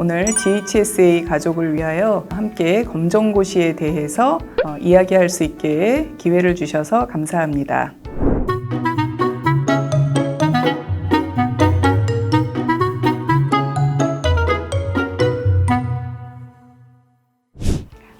오늘 GHSA 가족을 위하여 함께 검정고시에 대해서 어, 이야기할 수 있게 기회를 주셔서 감사합니다.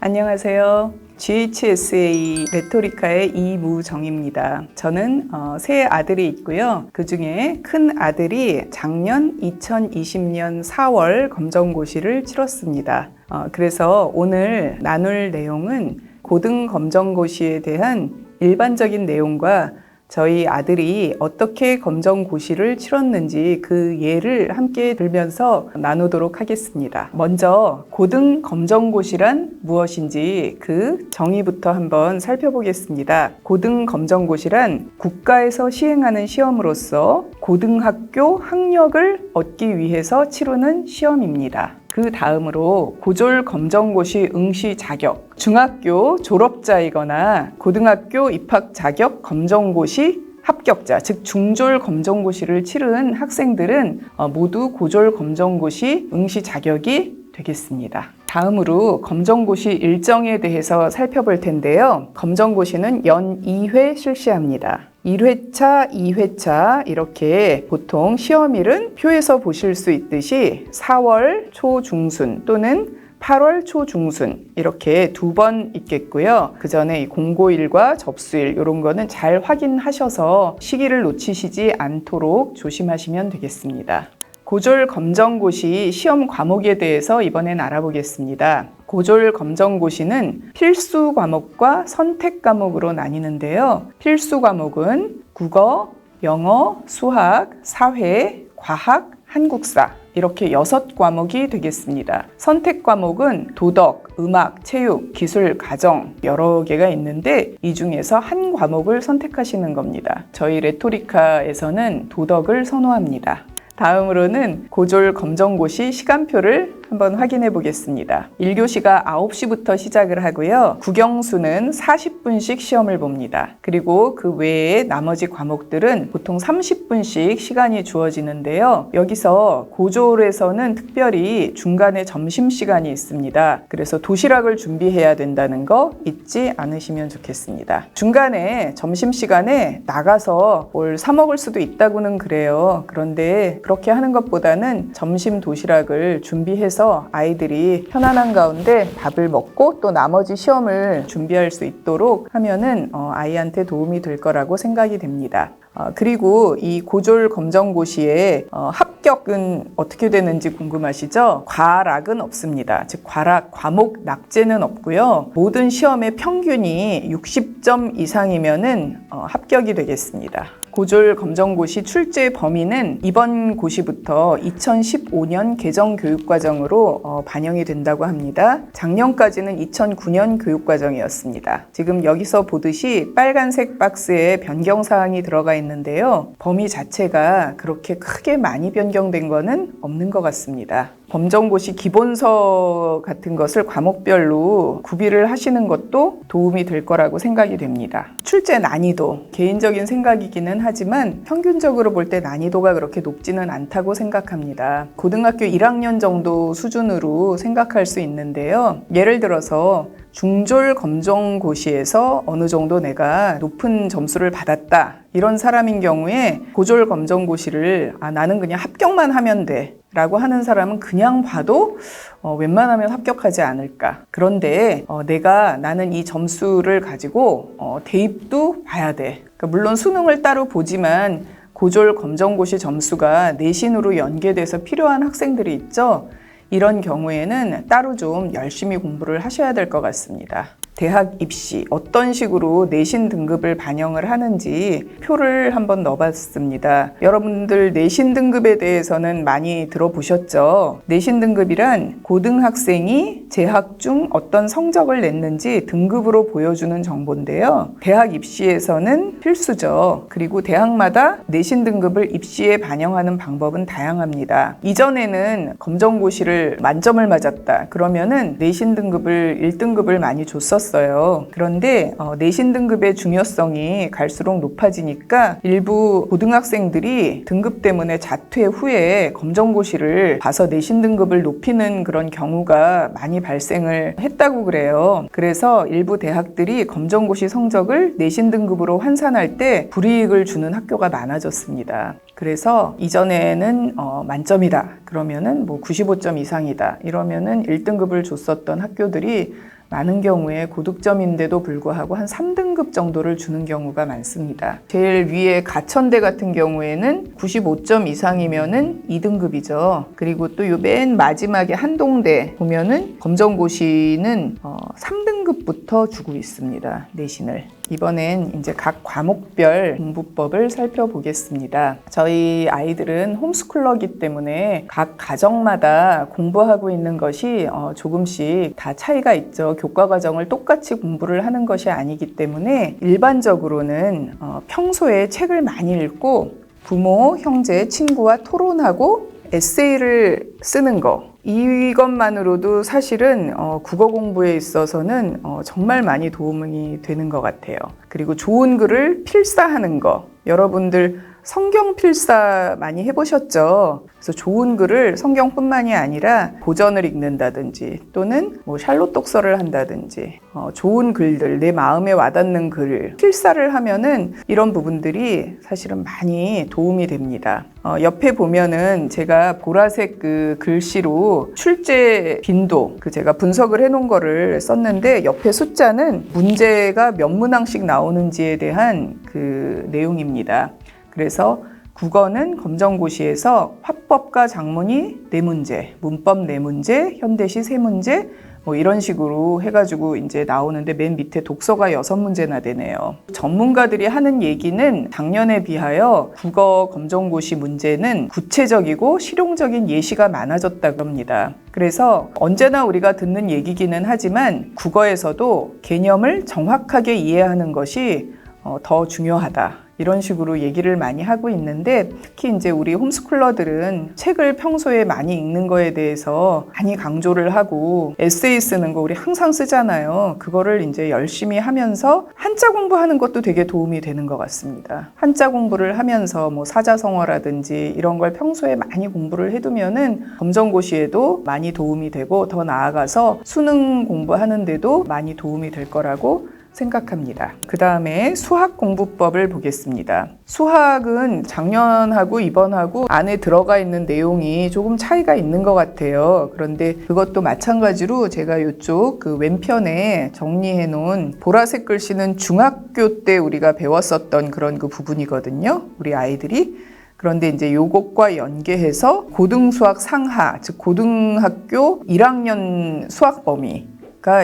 안녕하세요. GHSA 레토리카의 이무정입니다. 저는 어, 세 아들이 있고요. 그 중에 큰 아들이 작년 2020년 4월 검정고시를 치렀습니다. 어, 그래서 오늘 나눌 내용은 고등 검정고시에 대한 일반적인 내용과 저희 아들이 어떻게 검정고시를 치렀는지 그 예를 함께 들면서 나누도록 하겠습니다. 먼저 고등 검정고시란 무엇인지 그 정의부터 한번 살펴보겠습니다. 고등 검정고시란 국가에서 시행하는 시험으로서 고등학교 학력을 얻기 위해서 치르는 시험입니다. 그 다음으로 고졸 검정고시 응시 자격, 중학교 졸업자이거나 고등학교 입학 자격 검정고시 합격자, 즉 중졸 검정고시를 치른 학생들은 어, 모두 고졸 검정고시 응시 자격이 되겠습니다. 다음으로 검정고시 일정에 대해서 살펴볼 텐데요. 검정고시는 연 2회 실시합니다. 1회차, 2회차 이렇게 보통 시험일은 표에서 보실 수 있듯이 4월 초 중순 또는 8월 초 중순 이렇게 두 번 있겠고요. 그 전에 이 공고일과 접수일 이런 거는 잘 확인하셔서 시기를 놓치시지 않도록 조심하시면 되겠습니다. 고졸 검정고시 시험 과목에 대해서 이번엔 알아보겠습니다. 고졸 검정고시는 필수 과목과 선택 과목으로 나뉘는데요. 필수 과목은 국어, 영어, 수학, 사회, 과학, 한국사 이렇게 여섯 과목이 되겠습니다. 선택 과목은 도덕, 음악, 체육, 기술, 가정 여러 개가 있는데 이 중에서 한 과목을 선택하시는 겁니다. 저희 레토리카에서는 도덕을 선호합니다. 다음으로는 고졸 검정고시 시간표를 한번 확인해 보겠습니다. 1교시가 9시부터 시작을 하고요. 국영수는 40분씩 시험을 봅니다. 그리고 그 외에 나머지 과목들은 보통 30분씩 시간이 주어지는데요. 여기서 고졸에서는 특별히 중간에 점심시간이 있습니다. 그래서 도시락을 준비해야 된다는 거 잊지 않으시면 좋겠습니다. 중간에 점심시간에 나가서 뭘 사먹을 수도 있다고는 그래요. 그런데 그렇게 하는 것보다는 점심 도시락을 준비해서 아이들이 편안한 가운데 밥을 먹고 또 나머지 시험을 준비할 수 있도록 하면은 어, 아이한테 도움이 될 거라고 생각이 됩니다. 어, 그리고 이 고졸 검정고시의 어, 합격은 어떻게 되는지 궁금하시죠? 과락은 없습니다. 즉 과락, 과목 낙제는 없고요. 모든 시험의 평균이 60점 이상이면은 어, 합격이 되겠습니다. 고졸 검정고시 출제 범위는 이번 고시부터 2015년 개정 교육과정으로 어, 반영이 된다고 합니다. 작년까지는 2009년 교육과정이었습니다. 지금 여기서 보듯이 빨간색 박스에 변경 사항이 들어가 있는데요. 범위 자체가 그렇게 크게 많이 변경된 거는 없는 것 같습니다. 검정고시 기본서 같은 것을 과목별로 구비를 하시는 것도 도움이 될 거라고 생각이 됩니다. 출제 난이도, 개인적인 생각이기는 하지만 평균적으로 볼 때 난이도가 그렇게 높지는 않다고 생각합니다. 고등학교 1학년 정도 수준으로 생각할 수 있는데요. 예를 들어서 중졸 검정고시에서 어느 정도 내가 높은 점수를 받았다. 이런 사람인 경우에 고졸 검정고시를 아, 나는 그냥 합격만 하면 돼. 라고 하는 사람은 그냥 봐도 어, 웬만하면 합격하지 않을까. 그런데 어, 내가 나는 이 점수를 가지고 어, 대입도 봐야 돼. 그러니까 물론 수능을 따로 보지만 고졸 검정고시 점수가 내신으로 연계돼서 필요한 학생들이 있죠. 이런 경우에는 따로 좀 열심히 공부를 하셔야 될 것 같습니다. 대학 입시 어떤 식으로 내신 등급을 반영을 하는지 표를 한번 넣어봤습니다. 여러분들 내신 등급에 대해서는 많이 들어보셨죠? 내신 등급이란 고등학생이 재학 중 어떤 성적을 냈는지 등급으로 보여주는 정보인데요. 대학 입시에서는 필수죠. 그리고 대학마다 내신 등급을 입시에 반영하는 방법은 다양합니다. 이전에는 검정고시를 만점을 맞았다. 그러면은 내신 등급을 1등급을 많이 줬었습니다. 있었어요. 그런데 어, 내신 등급의 중요성이 갈수록 높아지니까 일부 고등학생들이 등급 때문에 자퇴 후에 검정고시를 봐서 내신 등급을 높이는 그런 경우가 많이 발생을 했다고 그래요. 그래서 일부 대학들이 검정고시 성적을 내신 등급으로 환산할 때 불이익을 주는 학교가 많아졌습니다. 그래서 이전에는 어, 만점이다. 그러면은 뭐 95점 이상이다. 이러면은 1등급을 줬었던 학교들이 많은 경우에 고득점인데도 불구하고 한 3등급 정도를 주는 경우가 많습니다. 제일 위에 가천대 같은 경우에는 95점 이상이면은 2등급이죠. 그리고 또요맨 마지막에 한동대 보면은 검정고시는 어, 3등 급부터 주고 있습니다. 내신을. 이번엔 이제 각 과목별 공부법을 살펴보겠습니다. 저희 아이들은 홈스쿨러기 때문에 각 가정마다 공부하고 있는 것이 어, 조금씩 다 차이가 있죠. 교과 과정을 똑같이 공부를 하는 것이 아니기 때문에 일반적으로는 어, 평소에 책을 많이 읽고 부모, 형제, 친구와 토론하고 에세이를 쓰는 거 이것만으로도 사실은 어, 국어 공부에 있어서는 어, 정말 많이 도움이 되는 것 같아요. 그리고 좋은 글을 필사하는 거 여러분들 성경 필사 많이 해보셨죠? 그래서 좋은 글을 성경뿐만이 아니라 고전을 읽는다든지 또는 뭐 샬롯 독서를 한다든지 어, 좋은 글들 내 마음에 와닿는 글 필사를 하면은 이런 부분들이 사실은 많이 도움이 됩니다. 어, 옆에 보면은 제가 보라색 그 글씨로 출제 빈도 그 제가 분석을 해놓은 거를 썼는데 옆에 숫자는 문제가 몇 문항씩 나오는지에 대한 그 내용입니다. 그래서 국어는 검정고시에서 화법과 작문이 네 문제, 문법 네 문제, 현대시 세 문제, 뭐 이런 식으로 해가지고 이제 나오는데 맨 밑에 독서가 여섯 문제나 되네요. 전문가들이 하는 얘기는 작년에 비하여 국어 검정고시 문제는 구체적이고 실용적인 예시가 많아졌다 그럽니다. 그래서 언제나 우리가 듣는 얘기기는 하지만 국어에서도 개념을 정확하게 이해하는 것이 어, 더 중요하다. 이런 식으로 얘기를 많이 하고 있는데 특히 이제 우리 홈스쿨러들은 책을 평소에 많이 읽는 거에 대해서 많이 강조를 하고 에세이 쓰는 거 우리 항상 쓰잖아요. 그거를 이제 열심히 하면서 한자 공부하는 것도 되게 도움이 되는 것 같습니다. 한자 공부를 하면서 뭐 사자성어라든지 이런 걸 평소에 많이 공부를 해두면은 검정고시에도 많이 도움이 되고 더 나아가서 수능 공부하는데도 많이 도움이 될 거라고 생각합니다. 그 다음에 수학 공부법을 보겠습니다. 수학은 작년하고 이번하고 안에 들어가 있는 내용이 조금 차이가 있는 것 같아요. 그런데 그것도 마찬가지로 제가 이쪽 그 왼편에 정리해 놓은 보라색 글씨는 중학교 때 우리가 배웠었던 그런 그 부분이거든요. 우리 아이들이. 그런데 이제 요것과 연계해서 고등수학 상하, 즉 고등학교 1학년 수학 범위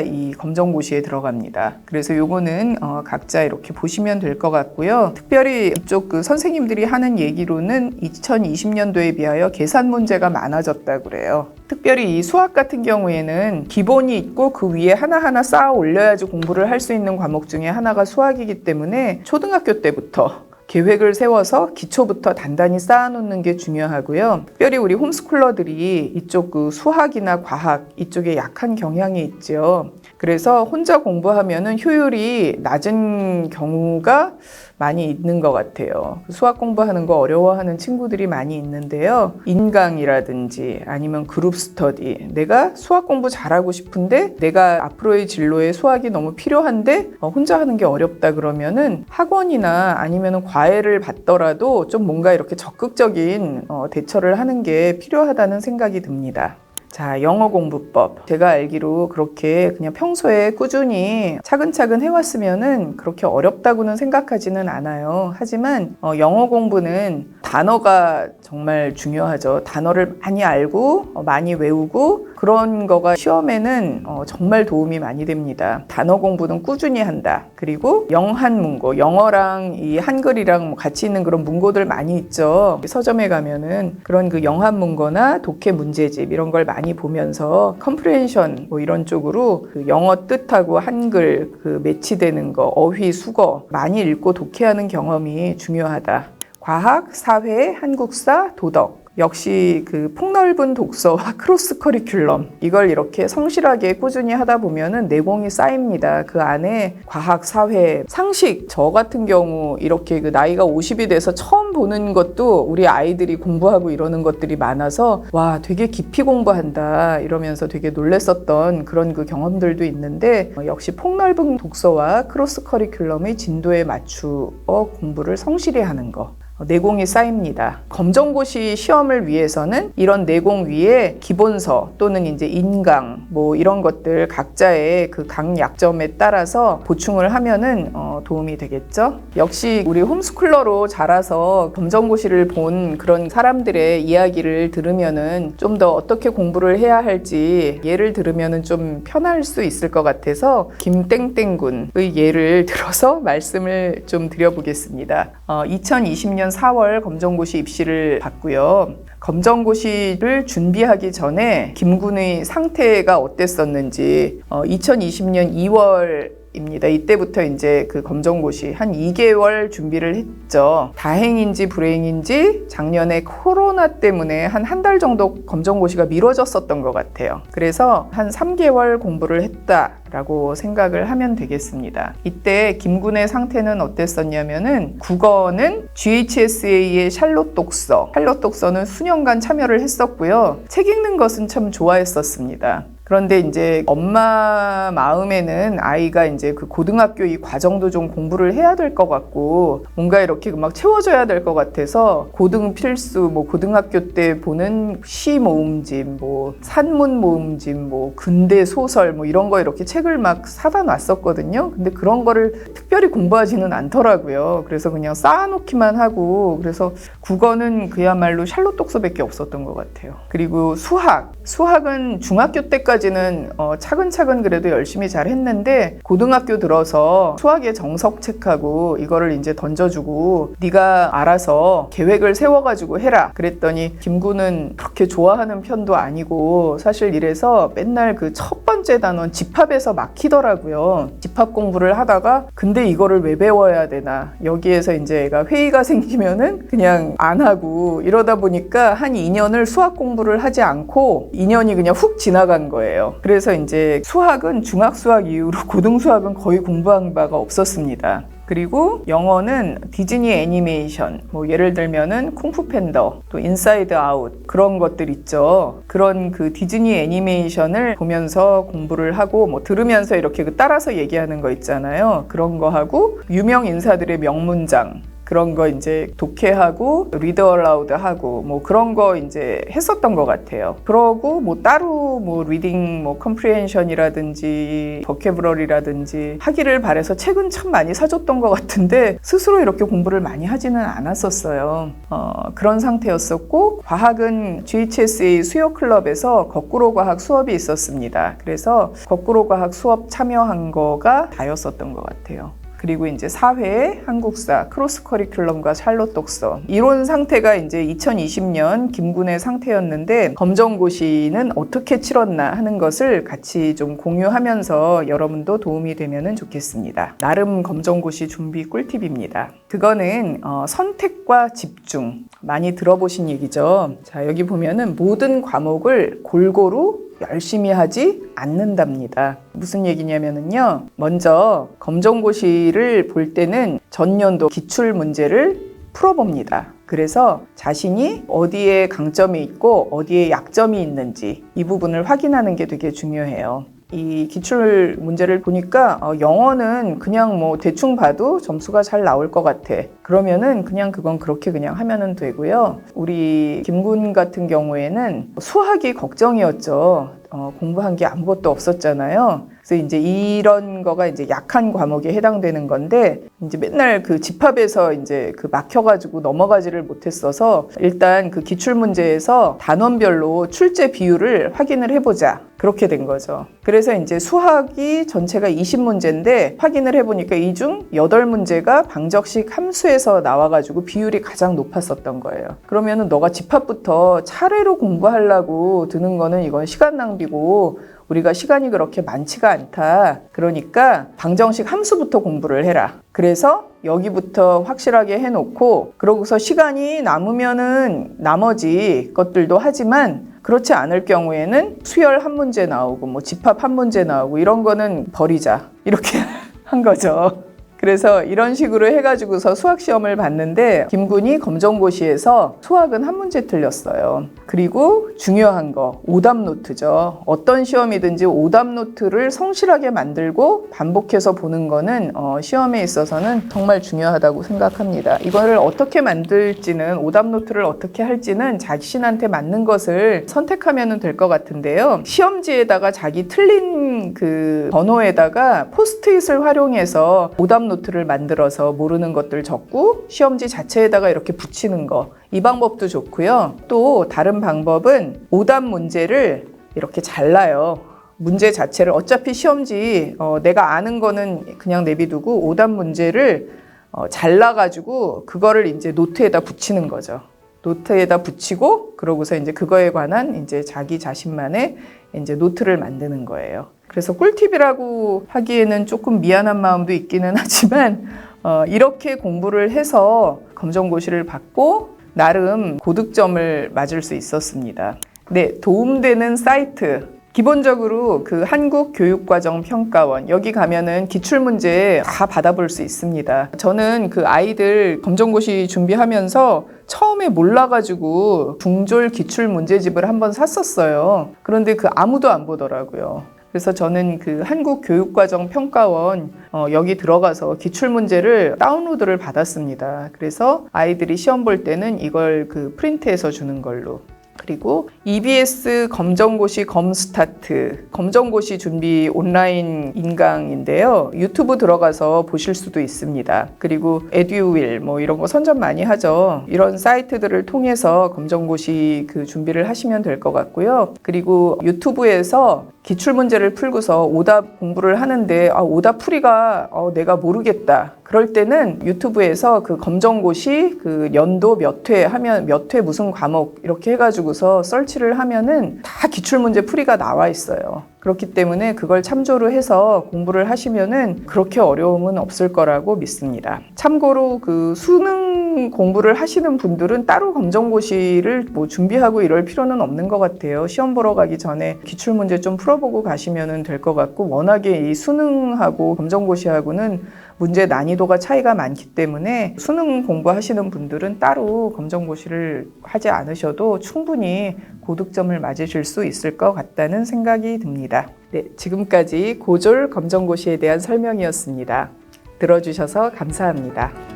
이 검정고시에 들어갑니다. 그래서 요거는 어, 각자 이렇게 보시면 될 것 같고요. 특별히 이쪽 그 선생님들이 하는 얘기로는 2020년도에 비하여 계산 문제가 많아졌다 그래요. 특별히 이 수학 같은 경우에는 기본이 있고 그 위에 하나하나 쌓아 올려야지 공부를 할 수 있는 과목 중에 하나가 수학이기 때문에 초등학교 때부터 계획을 세워서 기초부터 단단히 쌓아놓는 게 중요하고요. 특별히 우리 홈스쿨러들이 이쪽 그 수학이나 과학 이쪽에 약한 경향이 있죠. 그래서 혼자 공부하면은 효율이 낮은 경우가 많이 있는 것 같아요. 수학 공부하는 거 어려워하는 친구들이 많이 있는데요. 인강이라든지 아니면 그룹 스터디. 내가 수학 공부 잘하고 싶은데 내가 앞으로의 진로에 수학이 너무 필요한데 어, 혼자 하는 게 어렵다 그러면은 학원이나 아니면 과외를 받더라도 좀 뭔가 이렇게 적극적인 어, 대처를 하는 게 필요하다는 생각이 듭니다. 자, 영어 공부법. 제가 알기로 그렇게 그냥 평소에 꾸준히 차근차근 해왔으면은 그렇게 어렵다고는 생각하지는 않아요. 하지만 어, 영어 공부는 단어가 정말 중요하죠. 단어를 많이 알고 어, 많이 외우고 그런 거가 시험에는 어, 정말 도움이 많이 됩니다. 단어 공부는 꾸준히 한다. 그리고 영한 문고, 영어랑 이 한글이랑 뭐 같이 있는 그런 문고들 많이 있죠. 서점에 가면은 그런 그 영한 문고나 독해 문제집 이런 걸 많이 보면서 컴프레hen션 뭐 이런 쪽으로 그 영어 뜻하고 한글 그 매치되는 거, 어휘, 수거 많이 읽고 독해하는 경험이 중요하다. 과학, 사회, 한국사, 도덕 역시 그 폭넓은 독서와 크로스 커리큘럼 이걸 이렇게 성실하게 꾸준히 하다 보면은 내공이 쌓입니다. 그 안에 과학, 사회, 상식 저 같은 경우 이렇게 그 나이가 50이 돼서 처음 보는 것도 우리 아이들이 공부하고 이러는 것들이 많아서 와 되게 깊이 공부한다 이러면서 되게 놀랬었던 그런 그 경험들도 있는데 어, 역시 폭넓은 독서와 크로스 커리큘럼의 진도에 맞추어 공부를 성실히 하는 거 어, 내공이 쌓입니다. 검정고시 시험을 위해서는 이런 내공 위에 기본서 또는 이제 인강 뭐 이런 것들 각자의 그 각 약점에 따라서 보충을 하면은 어, 도움이 되겠죠. 역시 우리 홈스쿨러로 자라서 검정고시를 본 그런 사람들의 이야기를 들으면은 좀 더 어떻게 공부를 해야 할지 예를 들으면은 좀 편할 수 있을 것 같아서 김땡땡군의 예를 들어서 말씀을 좀 드려보겠습니다. 어, 2020년 4월 검정고시 입시를 봤고요. 검정고시를 준비하기 전에 김군의 상태가 어땠었는지 어, 2020년 2월 입니다. 이때부터 이제 그 검정고시 한 2개월 준비를 했죠. 다행인지 불행인지 작년에 코로나 때문에 한 한 달 정도 검정고시가 미뤄졌었던 것 같아요. 그래서 한 3개월 공부를 했다라고 생각을 하면 되겠습니다. 이때 김군의 상태는 어땠었냐면은 국어는 GHSA의 샬롯 독서, 샬롯 독서는 수년간 참여를 했었고요. 책 읽는 것은 참 좋아했었습니다. 그런데 이제 엄마 마음에는 아이가 이제 그 고등학교 이 과정도 좀 공부를 해야 될 것 같고 뭔가 이렇게 막 채워줘야 될 것 같아서 고등 필수 뭐 고등학교 때 보는 시 모음집 뭐 산문 모음집 뭐 근대 소설 뭐 이런 거 이렇게 책을 막 사다 놨었거든요. 근데 그런 거를 특별히 공부하지는 않더라고요. 그래서 그냥 쌓아놓기만 하고 그래서 국어는 그야말로 샬롯 독서밖에 없었던 것 같아요. 그리고 수학 수학은 중학교 때까지 때까지는 어, 차근차근 그래도 열심히 잘 했는데 고등학교 들어서 수학의 정석책하고 이거를 이제 던져주고 네가 알아서 계획을 세워가지고 해라 그랬더니 김구는 그렇게 좋아하는 편도 아니고 사실 이래서 맨날 그 첫 번째 단원 집합에서 막히더라고요 집합 공부를 하다가 근데 이거를 왜 배워야 되나 여기에서 이제 애가 회의가 생기면은 그냥 안 하고 이러다 보니까 한 2년을 수학 공부를 하지 않고 2년이 그냥 훅 지나간 거예요. 거예요. 그래서 이제 수학은 중학 수학 이후로 고등 수학은 거의 공부한 바가 없었습니다. 그리고 영어는 디즈니 애니메이션, 뭐 예를 들면은 쿵푸 팬더, 또 인사이드 아웃 그런 것들 있죠. 그런 그 디즈니 애니메이션을 보면서 공부를 하고 뭐 들으면서 이렇게 그 따라서 얘기하는 거 있잖아요. 그런 거 하고 유명 인사들의 명문장 그런 거 이제 독해하고 리더 얼라우드 하고 뭐 그런 거 이제 했었던 것 같아요. 그러고 뭐 따로 뭐 리딩 뭐 컴프리엔션이라든지 버케브러리라든지 하기를 바래서 책은 참 많이 사줬던 것 같은데 스스로 이렇게 공부를 많이 하지는 않았었어요. 어, 그런 상태였었고 과학은 GHSA 수요 클럽에서 거꾸로 과학 수업이 있었습니다. 그래서 거꾸로 과학 수업 참여한 거가 다였었던 것 같아요. 그리고 이제 사회, 한국사, 크로스 커리큘럼과 샬롯 독서. 이론 상태가 이제 2020년 김군의 상태였는데 검정고시는 어떻게 치렀나 하는 것을 같이 좀 공유하면서 여러분도 도움이 되면 좋겠습니다. 나름 검정고시 준비 꿀팁입니다. 그거는 어, 선택과 집중. 많이 들어보신 얘기죠. 자, 여기 보면은 모든 과목을 골고루 열심히 하지 않는답니다. 무슨 얘기냐면요. 먼저 검정고시를 볼 때는 전년도 기출 문제를 풀어봅니다. 그래서 자신이 어디에 강점이 있고 어디에 약점이 있는지 이 부분을 확인하는 게 되게 중요해요. 이 기출 문제를 보니까 어, 영어는 그냥 뭐 대충 봐도 점수가 잘 나올 것 같아. 그러면은 그냥 그건 그렇게 그냥 하면은 되고요. 우리 김군 같은 경우에는 수학이 걱정이었죠. 어, 공부한 게 아무것도 없었잖아요. 그래서 이제 이런 거가 이제 약한 과목에 해당되는 건데 이제 맨날 그 집합에서 이제 그 막혀가지고 넘어가지를 못했어서 일단 그 기출 문제에서 단원별로 출제 비율을 확인을 해보자. 그렇게 된 거죠. 그래서 이제 수학이 전체가 20문제인데 확인을 해보니까 이 중 8문제가 방정식 함수에서 나와가지고 비율이 가장 높았었던 거예요. 그러면은 너가 집합부터 차례로 공부하려고 드는 거는 이건 시간 낭비고 우리가 시간이 그렇게 많지가 않다. 그러니까 방정식 함수부터 공부를 해라. 그래서 여기부터 확실하게 해놓고 그러고서 시간이 남으면은 나머지 것들도 하지만 그렇지 않을 경우에는 수열 한 문제 나오고 뭐 집합 한 문제 나오고 이런 거는 버리자. 이렇게 한 거죠. 그래서 이런 식으로 해가지고서 수학 시험을 봤는데 김군이 검정고시에서 수학은 한 문제 틀렸어요. 그리고 중요한 거 오답 노트죠. 어떤 시험이든지 오답 노트를 성실하게 만들고 반복해서 보는 거는 어, 시험에 있어서는 정말 중요하다고 생각합니다. 이거를 어떻게 만들지는 오답 노트를 어떻게 할지는 자신한테 맞는 것을 선택하면 될 것 같은데요. 시험지에다가 자기 틀린 그 번호에다가 포스트잇을 활용해서 오답 노트 를 만들어서 모르는 것들 적고 시험지 자체에다가 이렇게 붙이는 거. 이 방법도 좋고요. 또 다른 방법은 오답 문제를 이렇게 잘라요. 문제 자체를 어차피 시험지 어, 내가 아는 거는 그냥 내비두고 오답 문제를 어, 잘라가지고 그거를 이제 노트에다 붙이는 거죠. 노트에다 붙이고 그러고서 이제 그거에 관한 이제 자기 자신만의 이제 노트를 만드는 거예요. 그래서 꿀팁이라고 하기에는 조금 미안한 마음도 있기는 하지만 어, 이렇게 공부를 해서 검정고시를 받고 나름 고득점을 맞을 수 있었습니다. 네, 도움되는 사이트. 기본적으로 그 한국교육과정평가원 여기 가면은 기출문제 다 받아볼 수 있습니다. 저는 그 아이들 검정고시 준비하면서 처음에 몰라가지고 중졸 기출 문제집을 한번 샀었어요. 그런데 그 아무도 안 보더라고요. 그래서 저는 그 한국교육과정평가원 어, 여기 들어가서 기출 문제를 다운로드를 받았습니다. 그래서 아이들이 시험 볼 때는 이걸 그 프린트해서 주는 걸로. 그리고 EBS 검정고시 검스타트 검정고시 준비 온라인 인강인데요. 유튜브 들어가서 보실 수도 있습니다. 그리고 에듀윌 뭐 이런 거 선전 많이 하죠. 이런 사이트들을 통해서 검정고시 그 준비를 하시면 될 것 같고요. 그리고 유튜브에서 기출 문제를 풀고서 오답 공부를 하는데 아, 오답 풀이가 어, 내가 모르겠다. 그럴 때는 유튜브에서 그 검정고시 그 연도 몇 회 하면 몇 회 무슨 과목 이렇게 해가지고서 설치 를 하면은 다 기출 문제 풀이가 나와 있어요. 그렇기 때문에 그걸 참조로 해서 공부를 하시면은 그렇게 어려움은 없을 거라고 믿습니다. 참고로 그 수능 공부를 하시는 분들은 따로 검정고시를 뭐 준비하고 이럴 필요는 없는 것 같아요. 시험 보러 가기 전에 기출 문제 좀 풀어보고 가시면 될것 같고 워낙에 이 수능하고 검정고시하고는 문제 난이도가 차이가 많기 때문에 수능 공부하시는 분들은 따로 검정고시를 하지 않으셔도 충분히 고득점을 맞으실 수 있을 것 같다는 생각이 듭니다. 네, 지금까지 고졸 검정고시에 대한 설명이었습니다. 들어주셔서 감사합니다.